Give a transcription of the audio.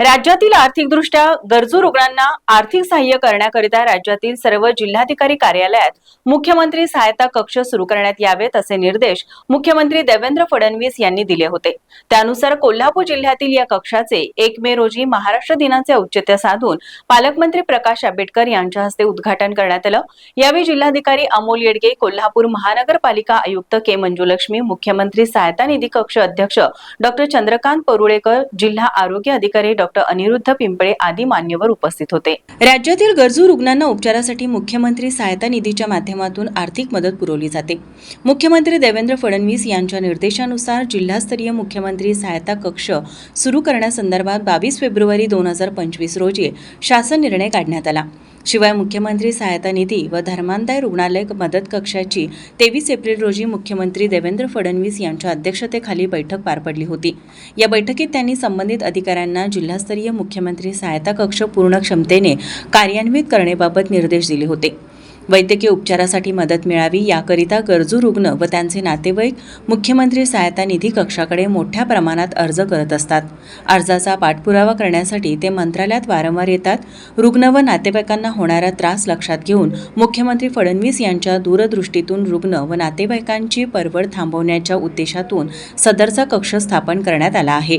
राज्यातील आर्थिकदृष्ट्या गरजू रुग्णांना आर्थिक सहाय्य करण्याकरिता राज्यातील सर्व जिल्हाधिकारी कार्यालयात मुख्यमंत्री सहायता कक्ष सुरू करण्यात यावेत असे निर्देश मुख्यमंत्री देवेंद्र फडणवीस यांनी दिले होते. त्यानुसार कोल्हापूर जिल्ह्यातील या कक्षाचे एक मे रोजी महाराष्ट्र दिनाचे औचित्य साधून पालकमंत्री प्रकाश आंबेडकर यांच्या हस्ते उद्घाटन करण्यात आलं. यावेळी जिल्हाधिकारी अमोल येडगे कोल्हापूर महानगरपालिका आयुक्त के मंजुलक्ष्मी मुख्यमंत्री सहायता निधी कक्ष अध्यक्ष डॉक्टर चंद्रकांत परुळेकर जिल्हा आरोग्य अधिकारी डॉक्टर अनिरुद्ध पिंपळे आदी मान्यवर उपस्थित होते. राज्यातील गरजू रुग्णांना उपचारासाठी मुख्यमंत्री सहायता निधीच्या माध्यमातून आर्थिक मदत पुरवली जाते. मुख्यमंत्री देवेंद्र फडणवीस यांच्या निर्देशानुसार जिल्हास्तरीय मुख्यमंत्री सहायता कक्ष सुरू करण्यासंदर्भात बावीस फेब्रुवारी दोन हजार पंचवीस रोजी शासन निर्णय काढण्यात आला. शिवाय मुख्यमंत्री सहायता निधी व धर्मांदाय रुग्णालय मदत कक्षाची तेवीस एप्रिल रोजी मुख्यमंत्री देवेंद्र फडणवीस यांच्या अध्यक्षतेखाली बैठक पार पडली होती. या बैठकीत त्यांनी संबंधित अधिकाऱ्यांना जिल्हास्तरीय मुख्यमंत्री सहायता कक्ष पूर्ण क्षमतेने कार्यान्वित करण्याबाबत निर्देश दिले होते. वैद्यकीय उपचारासाठी मदत मिळावी याकरिता गरजू रुग्ण व त्यांचे नातेवाईक मुख्यमंत्री सहायता निधी कक्षाकडे मोठ्या प्रमाणात अर्ज करत असतात. अर्जाचा पाठपुरावा करण्यासाठी ते मंत्रालयात वारंवार येतात. रुग्ण व नातेवाईकांना होणारा त्रास लक्षात घेऊन मुख्यमंत्री फडणवीस यांच्या दूरदृष्टीतून रुग्ण व नातेवाईकांची परवड थांबवण्याच्या उद्देशातून सदरचा कक्ष स्थापन करण्यात आला आहे.